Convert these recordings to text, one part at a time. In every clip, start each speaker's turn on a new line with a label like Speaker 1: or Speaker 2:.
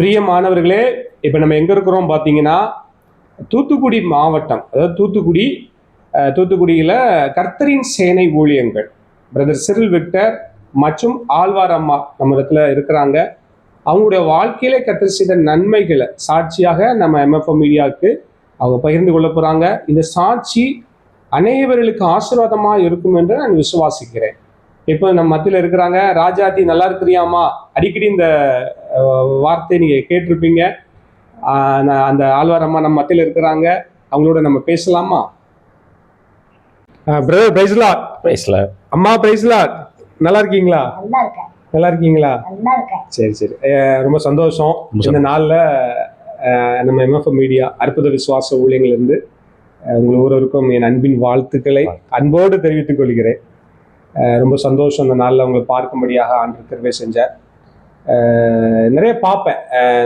Speaker 1: பிரிய மாணவர்களே இப்போ நம்ம எங்கே இருக்கிறோம் பார்த்தீங்கன்னா தூத்துக்குடி மாவட்டம் அதாவது தூத்துக்குடி தூத்துக்குடியில் கர்த்தரின் சேனை ஊழியங்கள் பிரதர் சிறில் விக்டர் மற்றும் ஆழ்வார் அம்மா நம்ம இடத்துல இருக்கிறாங்க. அவங்களுடைய வாழ்க்கையில கத்தர் செய்த நன்மைகளை சாட்சியாக நம்ம எம்எஃப்எம் மீடியாவுக்கு அவங்க பகிர்ந்து கொள்ள போகிறாங்க இந்த சாட்சி அநேகவர்களுக்கு ஆசீர்வாதமாக இருக்கும் என்று நான் விசுவாசிக்கிறேன். இப்போ நம்ம மத்தியில் இருக்கிறாங்க ராஜாத்தி நல்லா இருக்கிறியாமா அடிக்கடி இந்த வார்த்தை நீங்கள் கேட்டிருப்பீங்க. அந்த ஆழ்வார் அம்மா நம்ம மத்தியில் இருக்கிறாங்க. அவங்களோட நம்ம பேசலாமா? பிரதர் பிரைஸ்லா
Speaker 2: பிரைஸ்ல
Speaker 1: அம்மா பிரைஸ்லா நல்லா இருக்கீங்களா?
Speaker 3: நல்லா
Speaker 1: இருக்கீங்களா?
Speaker 3: நல்லா இருக்கேன்.
Speaker 1: சரி சரி. ரொம்ப சந்தோஷம். இந்த நாளில் நம்ம எம்எஃப்எம் மீடியா அற்புத விசுவாச ஊழியங்கள்லேருந்து உங்கள் ஒவ்வொருவருக்கும் என் அன்பின் வாழ்த்துக்களை அன்போடு தெரிவித்துக் கொள்கிறேன். ரொம்ப சந்தோஷம் இந்த நாளில் உங்களை பார்க்கும்படியாக ஆண்டு திருவே செஞ்சார். நிறைய பார்ப்பேன்.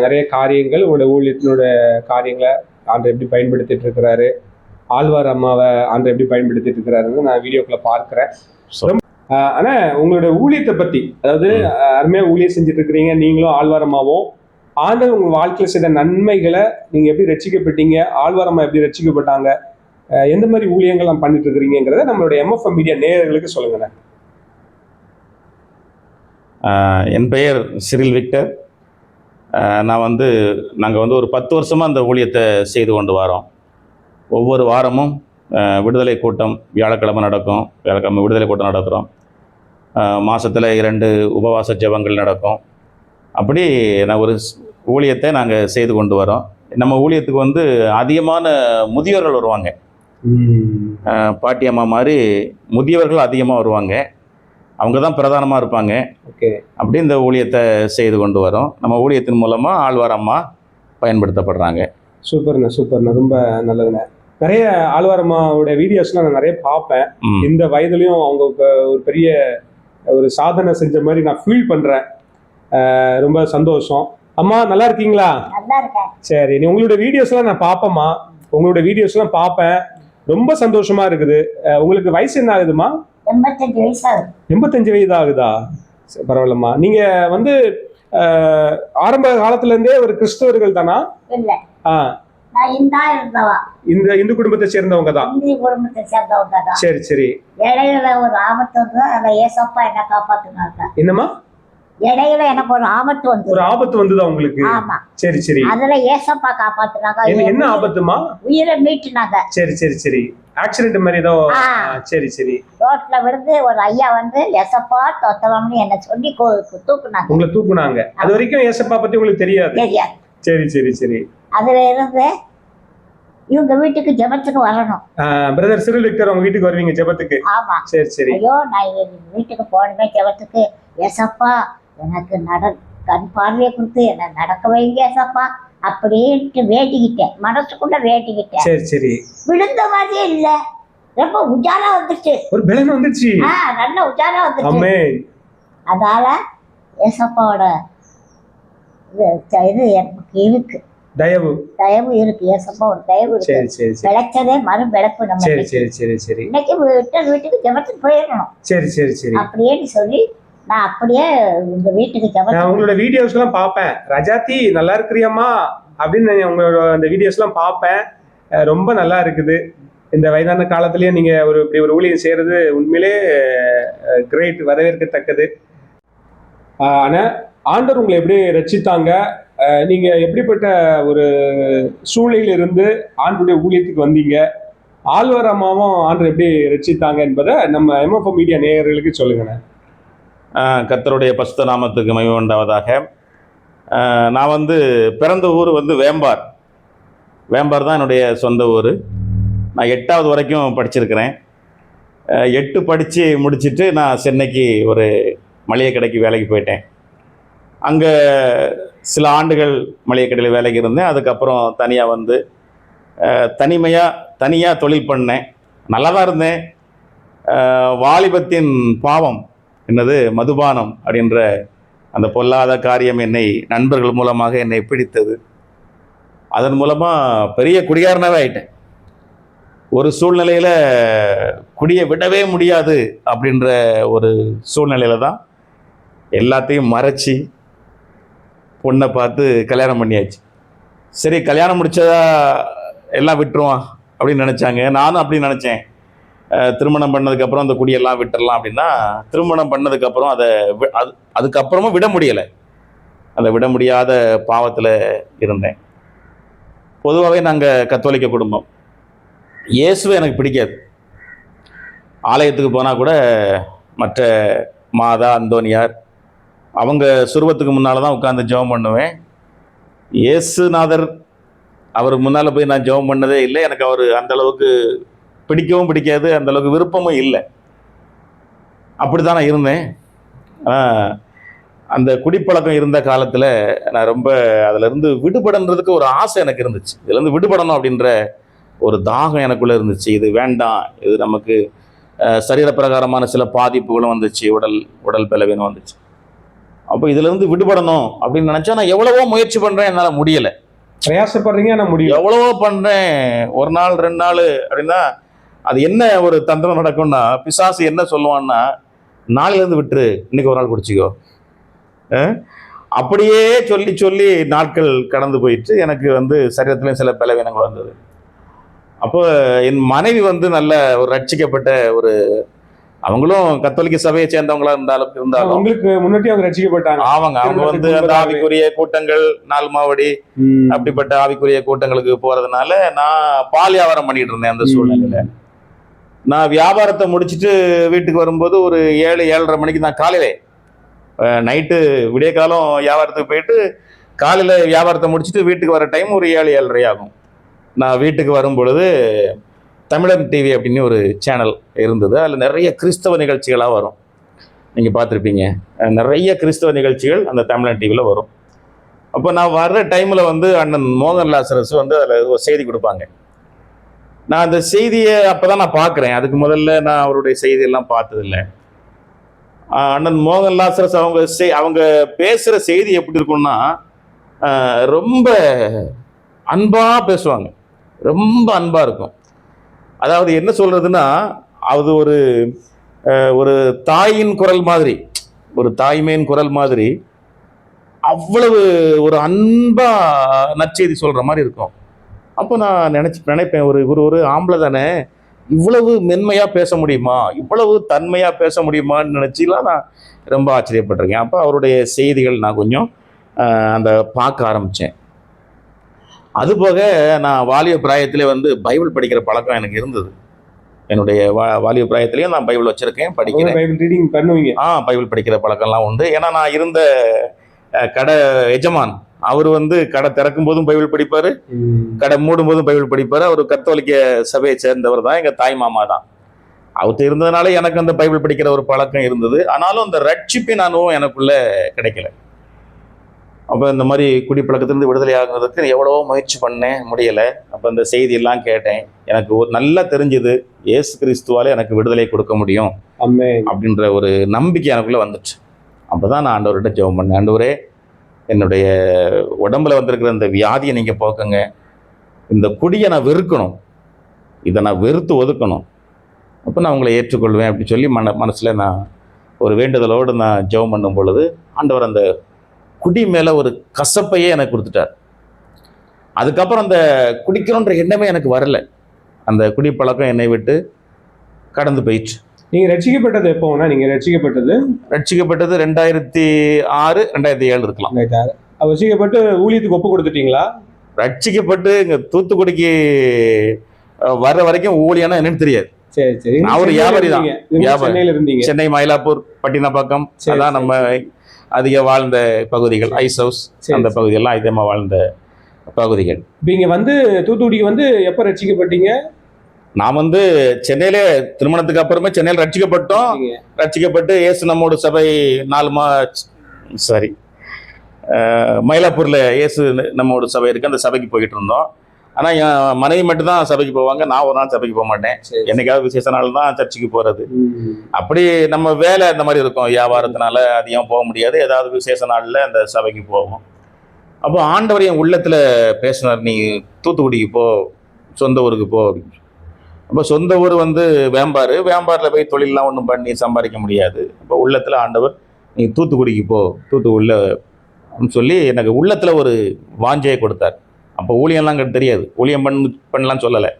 Speaker 1: நிறைய காரியங்கள். உங்களோட ஊழியத்தினோட காரியங்களை ஆண்டு எப்படி பயன்படுத்திட்டு இருக்கிறாரு. ஆழ்வார் அம்மாவை ஆண்டு எப்படி பயன்படுத்திட்டு இருக்கிறாருன்னு நான் வீடியோக்குள்ள பார்க்குறேன். ஆனா உங்களோட ஊழியத்தை பத்தி அதாவது அருமையா ஊழியம் செஞ்சுட்டு இருக்கிறீங்க நீங்களும் ஆழ்வாரமாவும் ஆண்டவர் உங்க வாழ்க்கையில செய்த நன்மைகளை நீங்க எப்படி ரட்சிக்கப்பட்டீங்க ஆழ்வாரமா எப்படி ரட்சிக்கப்பட்டாங்க ஆஹ் எந்த மாதிரி ஊழியங்கள் பண்ணிட்டு இருக்கிறீங்கிறத நம்மளோட எம்எஃப்எம் மீடியா நேயர்களுக்கு சொல்லுங்க
Speaker 2: ஆஹ் என் பெயர் சிறில் விக்டர். நான் வந்து நாங்கள் வந்து ஒரு பத்து வருஷமாக அந்த ஊழியத்தை செய்து கொண்டு வரோம். ஒவ்வொரு வாரமும் விடுதலை கூட்டம் வியாழக்கிழமை நடக்கும். வியாழக்கிழமை விடுதலை கூட்டம் நடத்துகிறோம் மாதத்தில் இரண்டு உபவாச ஜெபங்கள் நடக்கும். அப்படி நான் ஒரு ஊழியத்தை நாங்கள் செய்து கொண்டு வரோம். நம்ம ஊழியத்துக்கு வந்து அதிகமான முதியோர்கள் வருவாங்க. பாட்டி அம்மா மாதிரி முதியவர்கள் அதிகமாக வருவாங்க. அவங்க தான் பிரதானமாக இருப்பாங்க.
Speaker 1: ஓகே.
Speaker 2: அப்படி இந்த ஊழியத்தை செய்து கொண்டு வரோம். நம்ம ஊழியத்தின் மூலமாக ஆழ்வார் அம்மா பயன்படுத்தப்படுறாங்க.
Speaker 1: சூப்பர்ண்ணா சூப்பர்ண்ணா. ரொம்ப நல்லதுண்ணே. நிறைய ஆழ்வாரம்மாவோட வீடியோஸ்லாம் நான் நிறைய பார்ப்பேன். இந்த வயதுலயும் அவங்க ஒரு பெரிய ஒரு சாதனை செஞ்ச மாதிரி நான் ஃபீல் பண்றேன். ஆஹ் ரொம்ப சந்தோஷம். அம்மா நல்லா இருக்கீங்களா?
Speaker 3: நல்லா இருக்கேன்.
Speaker 1: சரி நீ உங்களோட வீடியோஸ்லாம் நான் பார்ப்பேம்மா. உங்களோட வீடியோஸ்லாம் பார்ப்பேன். ரொம்ப சந்தோஷமா இருக்குது. உங்களுக்கு வயசு என்ன ஆகுதுமா
Speaker 3: எண்பத்தஞ்சு வயசு ஆகுது
Speaker 1: எண்பத்தஞ்சு வயது ஆகுதா பரவாயில்லம்மா. நீங்க வந்து ஆரம்ப காலத்துல இருந்தே ஒரு கிறிஸ்தவர்கள் தானா?
Speaker 3: இல்ல. இந்தா
Speaker 1: இந்த இந்து குடும்பத்தை சேர்ந்தவங்க தான்.
Speaker 3: இந்திய குடும்பத்தை சேர்ந்தவங்க தான்.
Speaker 1: சரி சரி.
Speaker 3: இடையில ஒரு ஆபத்து வந்து அதை ஏசப்பா என்ன காப்பாத்துனாங்க
Speaker 1: என்னம்மா?
Speaker 3: இடையில எனக்கு ஒரு ஆபத்து
Speaker 1: ஒரு
Speaker 3: வந்து
Speaker 1: ஆபத்து வந்துதா உங்களுக்கு?
Speaker 3: ஆமா.
Speaker 1: சரி சரி.
Speaker 3: அதுல ஏசப்பா காப்பாத்துனாங்க.
Speaker 1: என்ன- ஆபத்துமா?
Speaker 3: உயிரை மீட்டுனாங்க.
Speaker 1: சரி சரி சரி. ஆக்சிடென்ட் மாதிரி ஏதோ சரி சரி.
Speaker 3: ரோட்ல விழுந்து ஒரு ஐயா வந்து எசப்பா தொத்தலாம்னு என்ன சொல்லி தூக்குனாங்க.
Speaker 1: உங்களை தூக்குனாங்க. அது வரைக்கும் ஏசப்பா பத்தி உங்களுக்கு தெரியாது.
Speaker 3: தெரியாது.
Speaker 1: சரி சரி சரி.
Speaker 3: அதுல இருந்து இவங்க வீட்டுக்கு ஜெபத்துக்கு வரணும்.
Speaker 1: பிரதர் சிறில் விக்டர் உங்க வீட்டுக்கு வருவீங்க ஜெபத்துக்கு?
Speaker 3: ஆமா.
Speaker 1: சரி சரி.
Speaker 3: ஐயோ நான் வீட்டுக்கு போகணுமே ஜெபத்துக்கு. ஏசப்பா எனக்கு நட கண் பார்வையை கொடுத்து என்ன நடக்க வைங்க ஏசப்பா அப்படின்ட்டு வேண்டிக்கிட்டேன். மனசுக்குள்ள வேண்டிக்கிட்டேன்.
Speaker 1: சரி சரி.
Speaker 3: விழுந்த மாதிரியே இல்ல. ரொம்ப உஜாரா வந்துச்சு
Speaker 1: ஒரு பலன் வந்துருச்சு.
Speaker 3: ஆ நல்ல உஜாரா வந்துச்சு
Speaker 1: அம்மே
Speaker 3: அதால ஏசப்பாவோட இது எனக்கு இருக்கு.
Speaker 1: தயவு.
Speaker 3: தயவு இருக்கு. ஏசப்பா ஒரு தயவு இருக்கு.
Speaker 1: சரி சரி சரி.
Speaker 3: விளைச்சதே மறு விளப்பு நம்ம
Speaker 1: சரி. சரி சரி சரி.
Speaker 3: இன்னைக்கு விட்ட வீட்டுக்கு ஜெபத்துக்கு போயிடணும்.
Speaker 1: சரி சரி சரி.
Speaker 3: அப்படின்னு சொல்லி நான் அப்படியே உங்க வீட்டுக்கு
Speaker 1: நான் உங்களோட வீடியோஸ் எல்லாம் பார்ப்பேன். ரஜாத்தி நல்லா இருக்கிறியம்மா அப்படின்னு உங்களோட அந்த வீடியோஸ் எல்லாம் பார்ப்பேன். ரொம்ப நல்லா இருக்குது. இந்த வயதான காலத்திலேயே நீங்க ஒரு இப்படி ஒரு ஊழியம் செய்யறது உண்மையிலே கிரேட் வரவேற்கத்தக்கது. அஹ் ஆனா ஆண்டவர் உங்களை எப்படி ரட்சித்தாங்க? நீங்க எப்படிப்பட்ட ஒரு சூழ்நிலையில இருந்து ஆண்டுடைய ஊழியத்துக்கு வந்தீங்க? ஆழ்வார் அம்மாவும் ஆண்டர் எப்படி ரட்சித்தாங்க என்பதை நம்ம எம்எஃப்ஓ மீடியா நேயர்களுக்கு சொல்லுங்கண்ணே.
Speaker 2: கத்தருடைய பஸ்த பசுத்த நாமத்துக்கு மகிமை உண்டாவதாக நான் வந்து பிறந்த ஊர் வந்து வேம்பார். வேம்பார் தான் என்னுடைய சொந்த ஊர். நான் எட்டாவது வரைக்கும் படிச்சிருக்கிறேன். எட்டு படித்து முடிச்சுட்டு நான் சென்னைக்கு ஒரு மளிகை கடைக்கு வேலைக்கு போயிட்டேன். அங்கே சில ஆண்டுகள் மளிகை கடையில் வேலைக்கு இருந்தேன். அதுக்கப்புறம் தனியாக வந்து தனிமையாக தனியாக தொழில் பண்ணேன். நல்லா தான் இருந்தேன் வாலிபத்தின் பாவம். என்னது மதுபானம் அப்படின்ற அந்த பொல்லாத காரியம் என்னை நண்பர்கள் மூலமாக என்னை பிடித்தது. அதன் மூலமாக பெரிய குடிகாரனாகவே ஆயிட்டேன். ஒரு சூழ்நிலையில் குடியை விடவே முடியாது அப்படின்ற ஒரு சூழ்நிலையில தான் எல்லாத்தையும் மறைச்சி பொண்ணை பார்த்து கல்யாணம் பண்ணியாச்சு. சரி கல்யாணம் முடித்ததா எல்லாம் விட்டுருவான் அப்படின்னு நினச்சாங்க. நானும் அப்படி நினச்சேன். திருமணம் பண்ணதுக்கப்புறம் அந்த குடியெல்லாம் விட்டுடலாம் அப்படின்னா திருமணம் பண்ணதுக்கப்புறம் அதை வி- அது அதுக்கப்புறமும் விட முடியலை. அதை விட முடியாத பாவத்தில் இருந்தேன். பொதுவாகவே நாங்கள் கத்தோலிக்க குடும்பம். இயேசுவை எனக்கு பிடிக்காது. ஆலயத்துக்கு போனால் கூட மற்ற மாதா அந்தோனியார் அவங்க சுருவத்துக்கு முன்னால் தான் உட்காந்து ஜெபம் பண்ணுவேன். இயேசுநாதர் அவர் முன்னால் போய் நான் ஜெபம் பண்ணதே இல்லை. எனக்கு அவர் அந்த அளவுக்கு பிடிக்கவும் பிடிக்காது அந்த அளவுக்கு விருப்பமும் இல்லை. அப்படி தான் நான் இருந்தேன். ஆனால் அந்த குடிப்பழக்கம் இருந்த காலத்தில் நான் ரொம்ப அதிலிருந்து விடுபடன்றதுக்கு ஒரு ஆசை எனக்கு இருந்துச்சு. இதுலேருந்து விடுபடணும் அப்படின்ற ஒரு தாகம் எனக்குள்ளே இருந்துச்சு. இது வேண்டாம். இது நமக்கு அஹ், சரீர பிரகாரமான சில பாதிப்புகளும் வந்துச்சு. உடல் உடல் பலவீனம் வந்துச்சு. அப்போ இதுலேருந்து விடுபடணும் அப்படின்னு நினச்சா நான் எவ்வளவோ முயற்சி பண்ணுறேன் என்னால் முடியலை.
Speaker 1: பிரயாசப்படுறீங்க ஆனா முடியும்
Speaker 2: எவ்வளவோ பண்றேன். ஒரு நாள் ரெண்டு நாள் அப்படின்னா அது என்ன ஒரு தந்திரம் நடக்கும்னா பிசாசு என்ன சொல்லுவான்னா நாளையிலேருந்து விட்டுரு இன்னைக்கு ஒரு நாள் குடிச்சிக்கோ? அப்படியே சொல்லி சொல்லி நாட்கள் கடந்து போயிட்டு எனக்கு வந்து சரீரத்துலேயும் சில பலவீனங்கள் வந்தது. அப்போ என் மனைவி வந்து நல்ல ஒரு ரட்சிக்கப்பட்ட ஒரு அவங்களும் கத்தோலிக்க சபையை சேர்ந்தவங்களா இருந்தாலும் இருந்தாலும்
Speaker 1: உங்களுக்கு முன்னாடி அவங்க ரசிக்கப்பட்டாங்க
Speaker 2: அவங்க அவங்க வந்து அந்த ஆவிக்குரிய கூட்டங்கள் நாள் மாவடி. அப்படிப்பட்ட ஆவிக்குரிய கூட்டங்களுக்கு போறதுனால நான் பால் வியாபாரம் பண்ணிட்டு இருந்தேன் அந்த சூழ்நிலையில. நான் வியாபாரத்தை முடிச்சிட்டு வீட்டுக்கு வரும்போது ஒரு ஏழு ஏழரை மணிக்கு நான் காலையில நைட்டு விடிய காலம் வியாபாரத்துக்கு போயிட்டு காலையில் வியாபாரத்தை முடிச்சுட்டு வீட்டுக்கு வர டைம் ஒரு ஏழு ஏழரை ஆகும். நான் வீட்டுக்கு வரும் பொழுது தமிழன் டிவி அப்படின்னு ஒரு சேனல் இருந்தது. அதில் நிறைய கிறிஸ்தவ நிகழ்ச்சிகளாக வரும். நீங்கள் பார்த்துருப்பீங்க. நிறைய கிறிஸ்தவ நிகழ்ச்சிகள் அந்த தமிழன் டிவியில் வரும். அப்போ நான் வர்ற டைமில் வந்து அண்ணன் மோகன் லாசரஸ் வந்து அதில் ஒரு செய்தி கொடுப்பாங்க. நான் அந்த செய்தியை அப்போ தான் நான் பார்க்குறேன். அதுக்கு முதல்ல நான் அவருடைய செய்தியெல்லாம் பார்த்ததில்ல. அண்ணன் மோகன் லாசரஸ் அவங்க செய் அவங்க பேசுகிற செய்தி எப்படி இருக்கும்னா ரொம்ப அன்பாக பேசுவாங்க. ரொம்ப அன்பாக இருக்கும். அதாவது என்ன சொல்கிறதுன்னா அது ஒரு ஒரு தாயின் குரல் மாதிரி ஒரு தாய்மையின் குரல் மாதிரி அவ்வளவு ஒரு அன்பாக நற்செய்தி சொல்கிற மாதிரி இருக்கும். அப்போ நான் நினைச்சு நினைப்பேன் ஒரு இவர் ஒரு ஆம்பளை தானே இவ்வளவு மென்மையா பேச முடியுமா? இவ்வளவு தன்மையா பேச முடியுமான்னு நினைச்சுலாம் நான் ரொம்ப ஆச்சரியப்பட்டிருக்கேன். அப்போ அவருடைய செய்திகள் நான் கொஞ்சம் அந்த பார்க்க ஆரம்பித்தேன் அதுபோக நான் வாலிப பிராயத்திலே வந்து பைபிள் படிக்கிற பழக்கம் எனக்கு இருந்தது. என்னுடைய வா வாலிப பிராயத்திலையும் நான் பைபிள் வச்சிருக்கேன் படிக்கிறேன்.
Speaker 1: பைபிள் ரீடிங் பண்ணுவீங்க.
Speaker 2: ஆ பைபிள் படிக்கிற பழக்கம்லாம் உண்டு. ஏன்னா நான் இருந்த கடை எஜமான். அவர் வந்து கடை திறக்கும் போதும் பைபிள் படிப்பாரு கடை மூடும் போதும் பைபிள் படிப்பாரு. அவர் கத்தோலிக்க சபையை சேர்ந்தவர் தான் எங்க தாய் மாமா தான். அவர்கிட்ட இருந்ததுனால எனக்கு அந்த பைபிள் படிக்கிற ஒரு பழக்கம் இருந்தது. ஆனாலும் அந்த ரட்சிப்பின் அனுபவம் எனக்குள்ள கிடைக்கல. அப்போ இந்த மாதிரி குடிப்பழக்கத்திலிருந்து விடுதலை ஆகுறதுக்கு எவ்வளவோ முயற்சி பண்ணேன் முடியலை. அப்போ இந்த செய்தியெல்லாம் கேட்டேன். எனக்கு ஒரு நல்லா தெரிஞ்சுது இயேசு கிறிஸ்துவால எனக்கு விடுதலை கொடுக்க முடியும் அப்படின்ற ஒரு நம்பிக்கை எனக்குள்ளே வந்துச்சு. அப்போ தான் நான் ஆண்டவர்கிட்ட ஜெபம் பண்ணேன். ஆண்டவரே என்னுடைய உடம்புல வந்திருக்கிற இந்த வியாதியை நீங்கள் போக்குங்க. இந்த குடியை நான் வெறுக்கணும். இதை நான் வெறுத்து ஒதுக்கணும். அப்போ நான் உங்களை ஏற்றுக்கொள்வேன் அப்படி சொல்லி மன மனசில் நான் ஒரு வேண்டுதலோடு நான் ஜெபம் பண்ணும் பொழுது ஆண்டவர் அந்த குடி மேலே ஒரு கசப்பையே எனக்கு கொடுத்துட்டார். அதுக்கப்புறம் அந்த குடிக்கணுன்ற எண்ணமே எனக்கு வரல. அந்த குடிப்பழக்கம் என்னை விட்டு கடந்து போயிடுச்சு.
Speaker 1: நீங்க ரட்சிக்கப்பட்டது எப்போனா நீங்க ரட்சிக்கப்பட்டது
Speaker 2: ரட்சிக்கப்பட்டது ரெண்டாயிரத்தி ஆறு ரெண்டாயிரத்தி ஏழு இருக்கலாம்.
Speaker 1: ரட்சிக்கப்பட்டு ஊழியத்துக்கு ஒப்பு கொடுத்துட்டீங்களா?
Speaker 2: ரட்சிக்கப்பட்டு இங்க தூத்துக்குடிக்கு வர்ற வரைக்கும் ஊழியனா என்னன்னு தெரியாது.
Speaker 1: சரி சரி.
Speaker 2: நான் ஒரு வியாபாரி தான்.
Speaker 1: சென்னையில இருந்தீங்க.
Speaker 2: சென்னை மயிலாப்பூர் பட்டினப்பாக்கம் அதான். நம்ம அதிக வாழ்ந்த பகுதிகள். ஐஸ் ஹவுஸ் அந்த பகுதியெல்லாம் அதிகமாக வாழ்ந்த பகுதிகள்.
Speaker 1: இப்ப இங்க வந்து தூத்துக்குடிக்கு வந்து எப்ப ரட்சிக்கப்பட்டீங்க
Speaker 2: நான் வந்து சென்னையிலே திருமணத்துக்கு அப்புறமே சென்னையில் ரட்சிக்கப்பட்டோம். ரட்சிக்கப்பட்டு இயேசு நம்மோட சபை நாலு மா சாரி மயிலாப்பூரில் இயேசு நம்மோட சபை இருக்கு. அந்த சபைக்கு போயிட்டு இருந்தோம். ஆனால் என் மனைவி மட்டும் தான் சபைக்கு போவாங்க. நான் ஒரு நாள் சபைக்கு போக மாட்டேன். என்னைக்காவது விசேஷ நாள் தான் சர்ச்சுக்கு போகிறது. அப்படி நம்ம வேலை இந்த மாதிரி இருக்கும். வியாபாரத்தினால அதிகம் போக முடியாது. ஏதாவது விசேஷ நாளில் அந்த சபைக்கு போவோம். அப்போ ஆண்டவர் என் உள்ளத்தில் பேசினார் நீ தூத்துக்குடிக்கு போ. சொந்த ஊருக்கு போ. அப்படின்னு அப்போ சொந்த ஊர் வந்து வேம்பார் வேம்பாரில் போய் தொழிலெலாம் ஒன்றும் பண்ணி சம்பாதிக்க முடியாது. அப்போ உள்ளத்தில் ஆண்டவர் நீ தூத்துக்குடிக்கு போ. தூத்துக்குடியில் சொல்லி எனக்கு உள்ளத்தில் ஒரு வாஞ்சையை கொடுத்தார். அப்போ ஊழியம்லாம் எனக்கு தெரியாது. ஊழியம் பண்ணு பண்ணலான்னு சொல்லலை.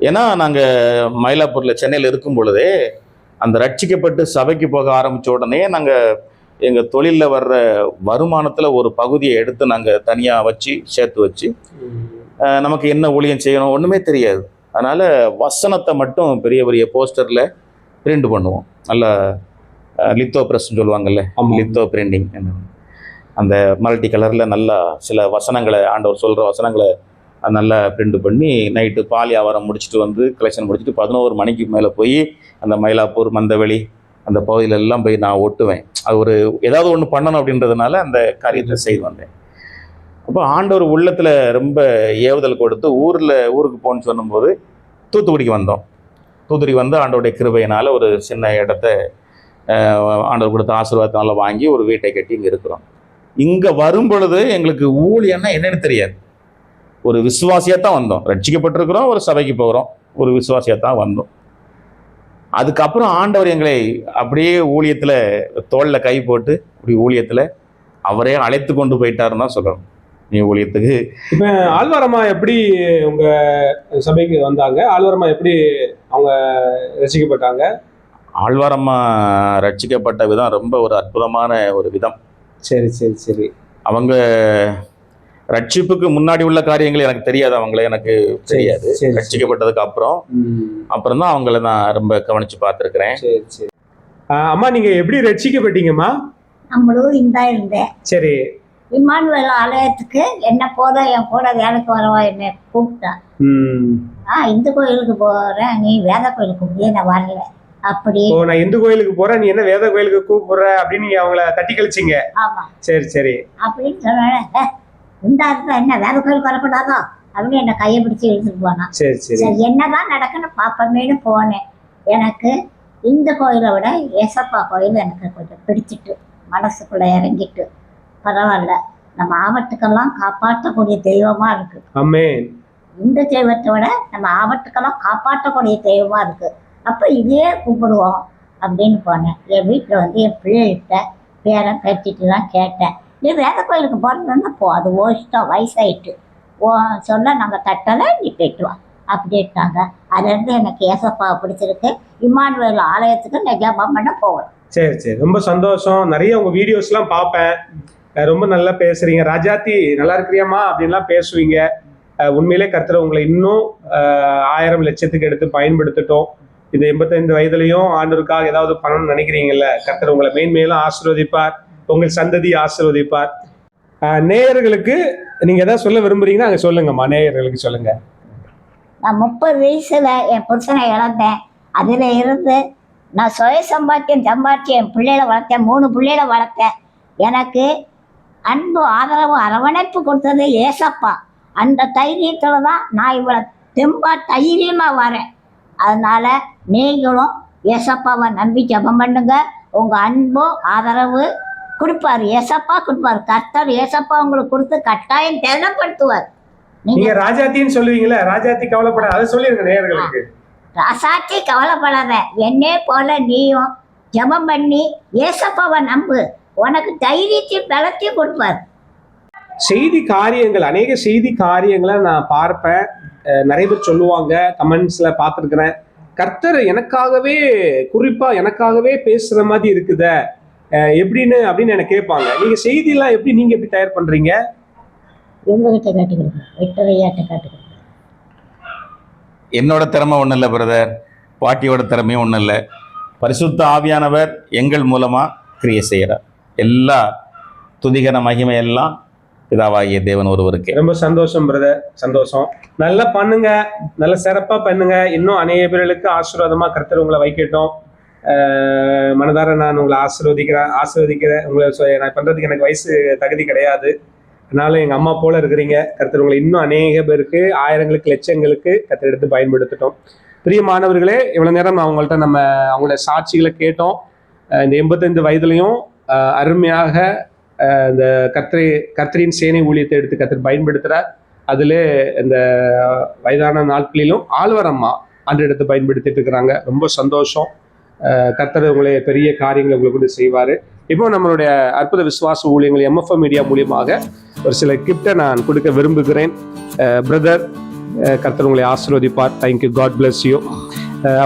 Speaker 2: ஏன்னா நாங்கள் மயிலாப்பூரில் சென்னையில் இருக்கும் பொழுதே அந்த ரட்சிக்கப்பட்டு சபைக்கு போக ஆரம்பித்த உடனே நாங்கள் எங்கள் தொழிலில் வர்ற வருமானத்தில் ஒரு பகுதியை எடுத்து நாங்கள் தனியாக வச்சு சேர்த்து வச்சு நமக்கு என்ன ஊழியம் செய்யணும் ஒன்றுமே தெரியாது. அதனால் வசனத்தை மட்டும் பெரிய பெரிய போஸ்டரில் பிரிண்ட் பண்ணுவோம். நல்ல லித்தோ ப்ரெஸ்ன்னு சொல்லுவாங்கல்ல. லித்தோ பிரிண்டிங் அந்த மல்டி கலரில் நல்லா சில வசனங்களை ஆண்டவர் சொல்கிற வசனங்களை நல்லா பிரிண்ட் பண்ணி நைட்டு பால் வியாபாரம் முடிச்சுட்டு வந்து கலெக்ஷன் முடிச்சுட்டு பதினோரு மணிக்கு மேலே போய் அந்த மயிலாப்பூர் மந்தவெளி அந்த பகுதியில எல்லாம் போய் நான் ஒட்டுவேன். அது ஒரு ஏதாவது ஒன்று பண்ணணும் அப்படின்றதுனால அந்த காரியத்தை செய்து வந்தேன். அப்போ ஆண்டவர் உள்ளத்தில் ரொம்ப ஏவுதல் கொடுத்து ஊரில் ஊருக்கு போகணுன்னு சொன்னும்போது தூத்துக்குடிக்கு வந்தோம். தூத்துக்குடி வந்து ஆண்டவருடைய கிருபையினால் ஒரு சின்ன இடத்த ஆண்டவர் கொடுத்த ஆசீர்வாதத்தினால வாங்கி ஒரு வீட்டை கட்டி இங்கே இருக்கிறோம். இங்கே வரும் பொழுது எங்களுக்கு ஊழியன்னா என்னென்னு தெரியாது. ஒரு விசுவாசியாக தான் வந்தோம். ரட்சிக்கப்பட்டிருக்கிறோம் ஒரு சபைக்கு போகிறோம். ஒரு விசுவாசியாக தான் வந்தோம். அதுக்கப்புறம் ஆண்டவர் எங்களை அப்படியே ஊழியத்தில் தோளில் கை போட்டு அப்படி ஊழியத்தில் அவரே அழைத்து கொண்டு போயிட்டாருன்னு தான் சொல்லணும். ஊழியத்துக்கு.
Speaker 1: இப்ப ஆழ்வாரம்மா எப்படி உங்க சபைக்கு வந்தாங்க? ஆழ்வாரம்மா எப்படி அவங்க ரசிக்கப்பட்டாங்க?
Speaker 2: ஆழ்வாரம்மா ரட்சிக்கப்பட்ட விதம் ரொம்ப ஒரு அற்புதமான ஒரு விதம்.
Speaker 1: சரி சரி சரி.
Speaker 2: அவங்க ரட்சிப்புக்கு முன்னாடி உள்ள காரியங்கள் எனக்கு தெரியாது. அவங்கள எனக்கு தெரியாது. ரட்சிக்கப்பட்டதுக்கு அப்புறம். அப்புறம் தான் அவங்கள நான் ரொம்ப கவனிச்சு பார்த்துருக்குறேன்.
Speaker 1: சரி சரி. ஆஹ் அம்மா நீங்க எப்படி ரட்சிக்கப்பட்டீங்கம்மா
Speaker 3: நம்மளும் இந்த இருந்தேன்.
Speaker 1: சரி.
Speaker 3: இம்மானுவேல் ஆலயத்துக்கு என்ன போத என் கூட வேலைக்கு வரவா என்ன கூப்பிட்டான் நான் இந்து கோயிலுக்கு போகிறேன் நீ வேத கோயிலுக்கு போய் நான் வரல. அப்படி.
Speaker 1: ஓ நான் இந்து கோயிலுக்கு போறேன். நீ என்ன வேத கோயிலுக்கு கூப்பிடுற அப்படின்னு நீங்க அவங்கள தட்டி கழிச்சிங்க?
Speaker 3: ஆமா.
Speaker 1: சரி சரி.
Speaker 3: அப்படின்னு சொன்னேன் இந்த அர்த்தம் என்ன வேத கோயிலுக்கு வரக்கூடாதோ? அப்படின்னு என்னை கையை பிடிச்சி இழுத்துட்டு போனான்.
Speaker 1: சரி சரி.
Speaker 3: என்னதான் நடக்குன்னு பார்ப்போமேனு போனேன். எனக்கு இந்த கோயிலை விட ஏசப்பா கோயில் எனக்கு கொஞ்சம் பிடிச்சிட்டு மனசுக்குள்ள இறங்கிட்டு. பரவாயில்ல. நம்ம ஆபத்துக்கெல்லாம் காப்பாற்றக்கூடிய தெய்வமா இருக்கு. இந்த தெய்வத்தை விட நம்ம ஆபத்துக்கெல்லாம் காப்பாற்றக்கூடிய தெய்வமா இருக்கு. அப்போ இதே கூப்பிடுவோம் அப்படின்னு போனேன். என் வீட்டில் வந்து என் பிள்ளைகிட்ட பேத்திட்டு தான் கேட்டேன். நீ வேத கோயிலுக்கு போகிறதுன்னா போ. அது ஓசிட்டோம் வயசாயிட்டு. ஓ சொல்ல நாங்கள் தட்டலை நீ போயிட்டு வா. அப்படின்ட்டாங்க. அதுலேருந்து எனக்கு ஏசப்பாவை பிடிச்சிருக்கு. இம்மானுவேல் ஆலயத்துக்கு நான் ஜெபம் பண்ண போவேன்.
Speaker 1: சரி சரி. ரொம்ப சந்தோஷம். நிறைய உங்க வீடியோஸ்லாம் பார்ப்பேன். ரொம்ப நல்லா பேசுறீங்க. ராஜாத்தி நல்லா இருக்கிறியாமா அப்படின்லாம் பேசுவீங்க. உண்மையிலே கர்த்தர் உங்களை இன்னும் ஆயிரம் லட்சத்துக்கு எடுத்து பயன்படுத்தட்டும். இந்த எண்பத்தைந்து வயதுலையும் ஆண்டவருக்காக ஏதாவது பண்ணணும்னு நினைக்கிறீங்கல்ல? கர்த்தர் உங்களை மேன்மேலும் ஆசீர்வதிப்பார். உங்கள் சந்ததி ஆசீர்வதிப்பார். நேயர்களுக்கு நீங்க ஏதாவது சொல்ல விரும்புறீங்கன்னா அங்க சொல்லுங்கம்மா. நேயர்களுக்கு சொல்லுங்க.
Speaker 3: நான் முப்பது வயசுல என் புருஷனை இழந்தேன். அதுல இருந்து நான் சுய சம்பாத்தியம் சம்பாதிச்சு என் பிள்ளைகளை வளர்த்தேன். மூணு பிள்ளைகளை வளர்த்தேன். எனக்கு அன்பு ஆதரவு அரவணைப்பு கொடுத்தது ஏசப்பா. அந்த தைரியத்தில் தான் நான் இவ்வளோ தெம்பா தைரியமாக வரேன். அதனால நீங்களும் ஏசப்பாவை நம்பி ஜெபம் பண்ணுங்க. உங்கள் அன்பு ஆதரவு கொடுப்பாரு. ஏசப்பா கொடுப்பாரு. கர்த்தர் ஏசப்பா உங்களுக்கு கொடுத்து கட்டாயம் தேவைப்படுத்துவார்
Speaker 1: நீங்க ராஜாத்தின்னு சொல்லுவீங்களே ராஜாத்தி கவலைப்பட அதை சொல்லிருங்க நேயர்களுக்கு.
Speaker 3: ராசாத்தி கவலைப்படாத. என்னே போல நீயும் ஜெபம் பண்ணி ஏசப்பாவை நம்பு. உனக்கு தைரியத்தையும் பலத்தையும் கொடுப்பார்.
Speaker 1: செய்தி காரியங்கள் அநேக செய்தி காரியங்களை நான் பார்ப்பேன். நிறைய பேர் சொல்லுவாங்க கமெண்ட்ஸ்ல பார்த்துருக்குறேன். கர்த்தர் எனக்காகவே குறிப்பா எனக்காகவே பேசுற மாதிரி இருக்குதே. எப்படின்னு அப்படின்னு எனக்கு கேட்பாங்க. நீங்க செய்தியெல்லாம் எப்படி நீங்க எப்படி தயார் பண்றீங்க?
Speaker 3: எங்ககிட்ட கேட்டுக்கிறோம் விக்டோரியாட்ட கேட்டுக்கிறோம்
Speaker 2: என்னோட திறமை ஒன்றும் இல்லை பிரதர் பாட்டியோட திறமையும் ஒன்றும் இல்லை. பரிசுத்த ஆவியானவர் எங்கள் மூலமாக கிரியை செய்கிறார் எல்லா துதிகர மகிமை எல்லாம் பிதாவாகிய தேவன் ஒருவருக்கு.
Speaker 1: ரொம்ப சந்தோஷம் பிரதர் சந்தோஷம். நல்லா பண்ணுங்க. நல்ல சிறப்பா பண்ணுங்க. இன்னும் அநேக பேர்களுக்கு ஆசீர்வாதமா கருத்தர் உங்களை வைக்கட்டும். மனதார நான் உங்களை ஆசீர்வதிக்கிறேன் ஆசீர்வதிக்கிறேன் உங்களை நான் பண்றதுக்கு எனக்கு வயசு தகுதி கிடையாது. அதனால எங்க அம்மா போல இருக்கிறீங்க. கருத்தர் உங்களை இன்னும் அநேக பேருக்கு ஆயிரங்களுக்கு லட்சங்களுக்கு கர்த்தர் எடுத்து பயன்படுத்திட்டோம். பிரிய மாணவர்களே இவ்வளவு நேரம் நான் அவங்கள்ட்ட நம்ம அவங்களோட சாட்சிகளை கேட்டோம். இந்த எண்பத்தைந்து வயதுலையும் அருமையாக இந்த கர்த்தரை கத்திரியின் சேனை ஊழியத்தை எடுத்து கத்திரி பயன்படுத்துகிறார் அதில் இந்த வயதான நாட்களிலும் ஆழ்வரம்மா அம்மா அன்று எடுத்து பயன்படுத்திட்டு இருக்கிறாங்க. ரொம்ப சந்தோஷம். அஹ் உங்களை பெரிய காரியங்களை உங்களுக்கு கொண்டு செய்வார். இப்போ நம்மளுடைய அற்புத விசுவாச ஊழியங்கள் எம்எஃப்எம் மீடியா மூலியமாக ஒரு சில கிஃப்டை நான் கொடுக்க விரும்புகிறேன். பிரதர் கர்த்தர் உங்களை ஆசீர்வதிப்பார். Thank you God bless you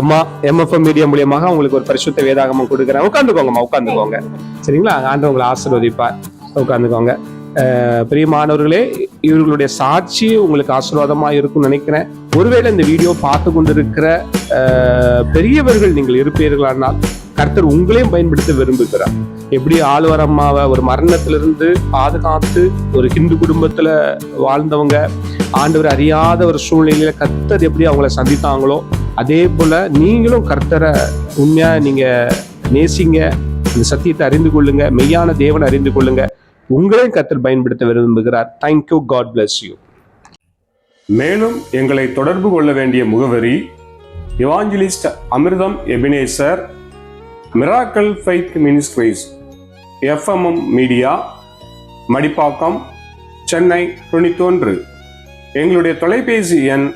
Speaker 1: அம்மா எம்எஃப்எம் மீடியா மூலியமாக உங்களுக்கு ஒரு பரிசுத்த வேதாகமம் கொடுக்குறேன். உட்காந்துக்கோங்கம்மா உட்காந்துக்கோங்க சரிங்களா? ஆண்டு உங்களை ஆசீர்வதிப்பார் உட்காந்துக்கோங்க பிரியமானவர்களே இவர்களுடைய சாட்சி உங்களுக்கு ஆசீர்வாதமா இருக்கும்னு நினைக்கிறேன். ஒருவேளை இந்த வீடியோ பார்த்து கொண்டிருக்கிற பெரியவர்கள் நீங்கள் இருப்பீர்களானால் கர்த்தர் உங்களையும் பயன்படுத்த விரும்புகிறார். எப்படி ஆழ்வார் அம்மாவை ஒரு மரணத்திலிருந்து பாதுகாத்து ஒரு ஹிந்து குடும்பத்துல வாழ்ந்தவங்க ஆண்டவர் அறியாத ஒரு சூழ்நிலையில கர்த்தர் எப்படி அவங்கள சந்தித்தாங்களோ அதே போல் நீங்களும் கர்த்தரை உண்மையாக நீங்கள் நேசிங்க இந்த சத்தியத்தை அறிந்து கொள்ளுங்க மெய்யான தேவனை அறிந்து கொள்ளுங்க. உங்களையும் கர்த்தர் பயன்படுத்த விரும்புகிறார். தேங்க்யூ காட் பிளஸ் யூ மேலும் எங்களை தொடர்பு கொள்ள வேண்டிய முகவரி evangelist Amirtham Ebenezer miracle faith ministries FMM media Madipakkam Chennai தொண்ணூத்தொன்று எங்களுடைய தொலைபேசி எண்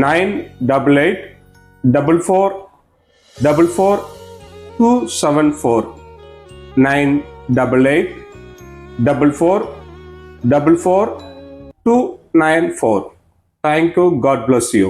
Speaker 1: nine double eight double four double four two seven four nine double eight double four double four two nine four thank you God bless you